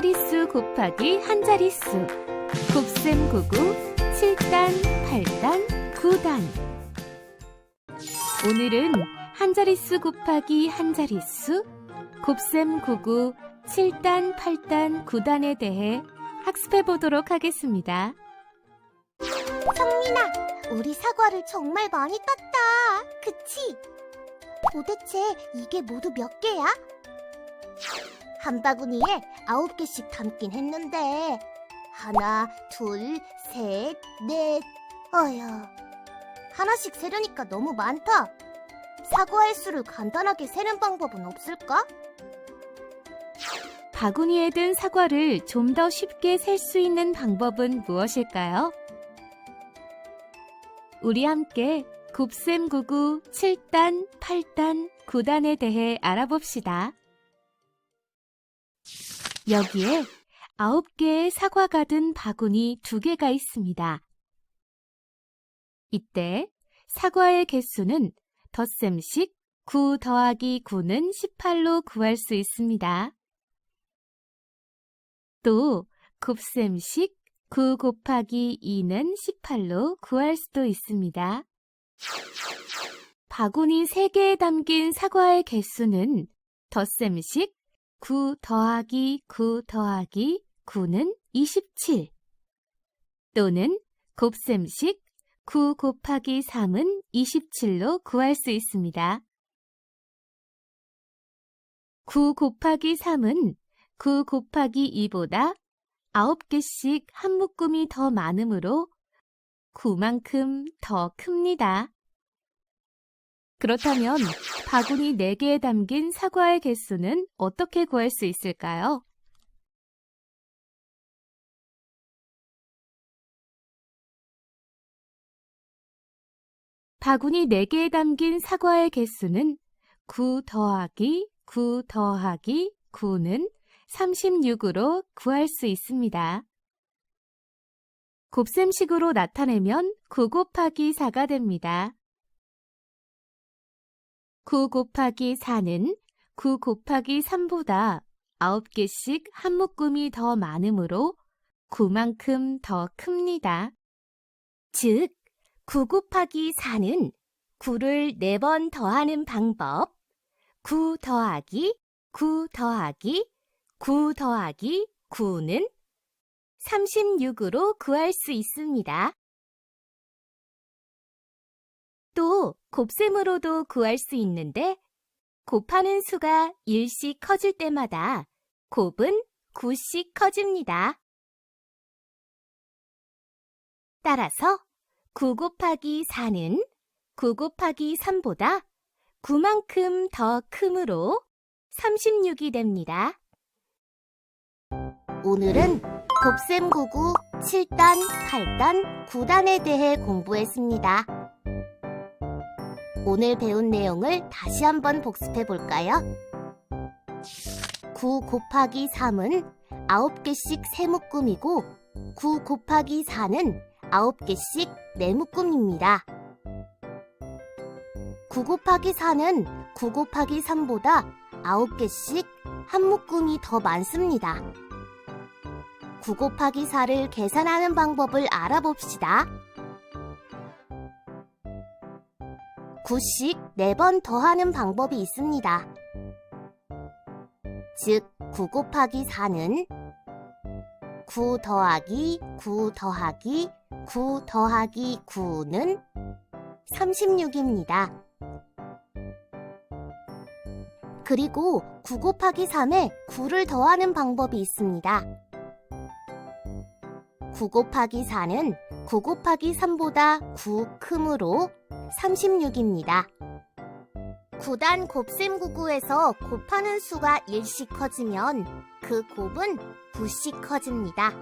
자릿수 곱하기 한 자릿수 곱셈 99 7단 8단 9단 오늘은 한 자릿수 곱하기 한 자릿수 곱셈 99 7단 8단 9단에 대해 학습해 보도록 하겠습니다. 성민아, 우리 사과를 정말 많이 땄다. 그치? 도대체 이게 모두 몇 개야? 한 바구니에 아홉 개씩 담긴 했는데 하나, 둘, 셋, 넷. 어휴, 하나씩 세려니까 너무 많다. 사과의 수를 간단하게 세는 방법은 없을까? 바구니에 든 사과를 좀 더 쉽게 셀 수 있는 방법은 무엇일까요? 우리 함께 곱셈 99 7단, 8단, 9단에 대해 알아봅시다. 여기에 9개의 사과가 든 바구니 2개가 있습니다. 이때 사과의 개수는 덧셈식 9 더하기 9는 18로 구할 수 있습니다. 또 곱셈식 9 곱하기 2는 18로 구할 수도 있습니다. 바구니 3개에 담긴 사과의 개수는 덧셈식 9 더하기 9 더하기 9는 27 또는 곱셈식 9 곱하기 3은 27로 구할 수 있습니다. 9 곱하기 3은 9 곱하기 2보다 9개씩 한 묶음이 더 많으므로 9만큼 더 큽니다. 그렇다면 바구니 4개에 담긴 사과의 개수는 어떻게 구할 수 있을까요? 바구니 4개에 담긴 사과의 개수는 9 더하기 9 더하기 9는 36으로 구할 수 있습니다. 곱셈식으로 나타내면 9 곱하기 4가 됩니다. 9 곱하기 4는 9 곱하기 3보다 9개씩 한 묶음이 더 많으므로 9만큼 더 큽니다. 즉, 9 곱하기 4는 9를 4번 더하는 방법 9 더하기 9 더하기 9 더하기 9는 36으로 구할 수 있습니다. 또 곱셈으로도 구할 수 있는데 곱하는 수가 1씩 커질 때마다 곱은 9씩 커집니다. 따라서 9 곱하기 4는 9 곱하기 3보다 9만큼 더 크므로 36이 됩니다. 오늘은 곱셈 99, 7단, 8단, 9단에 대해 공부했습니다. 오늘 배운 내용을 다시 한번 복습해 볼까요? 9 곱하기 3은 9개씩 세묶음이고 9 곱하기 4는 9개씩 네묶음입니다. 9 곱하기 4는 9 곱하기 3보다 9개씩 한 묶음이 더 많습니다. 9 곱하기 4를 계산하는 방법을 알아봅시다. 9씩 4번 더하는 방법이 있습니다. 즉, 9 곱하기 4는 9 더하기 9 더하기 9 더하기 9는 36입니다. 그리고 9 곱하기 3에 9를 더하는 방법이 있습니다. 9 곱하기 4는 9 곱하기 3보다 9 크므로 36입니다. 9단 곱셈 99에서 곱하는 수가 1씩 커지면 그 곱은 9씩 커집니다.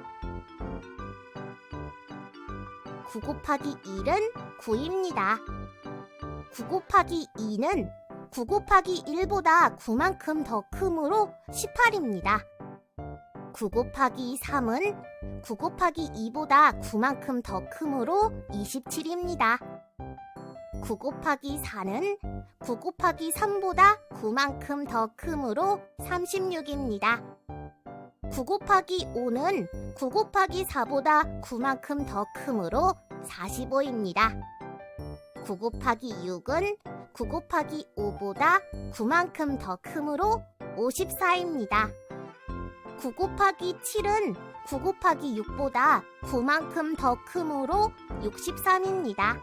9 곱하기 1은 9입니다. 9 곱하기 2는 9 곱하기 1보다 9만큼 더 크므로 18입니다. 9 곱하기 3은 9 곱하기 2보다 9만큼 더 크므로 27입니다. 9 곱하기 4는 9 곱하기 3보다 9만큼 더 크므로 36입니다. 9 곱하기 5는 9 곱하기 4보다 9만큼 더 크므로 45입니다. 9 곱하기 6은 9 곱하기 5보다 9만큼 더 크므로 54입니다. 9 곱하기 7은 9 곱하기 6보다 9만큼 더 크므로 63입니다.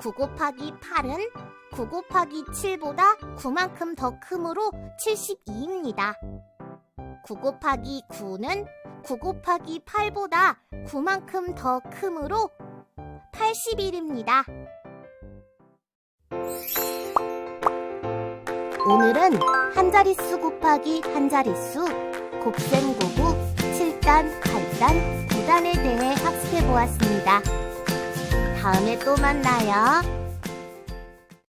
9 곱하기 8은 9 곱하기 7보다 9만큼 더 크므로 72입니다. 9 곱하기 9는 9 곱하기 8보다 9만큼 더 크므로 81입니다. 오늘은 한 자릿수 곱하기 한 자릿수, 곱셈 고구, 7단, 8단, 9단에 대해 학습해 보았습니다. 다음에 또 만나요.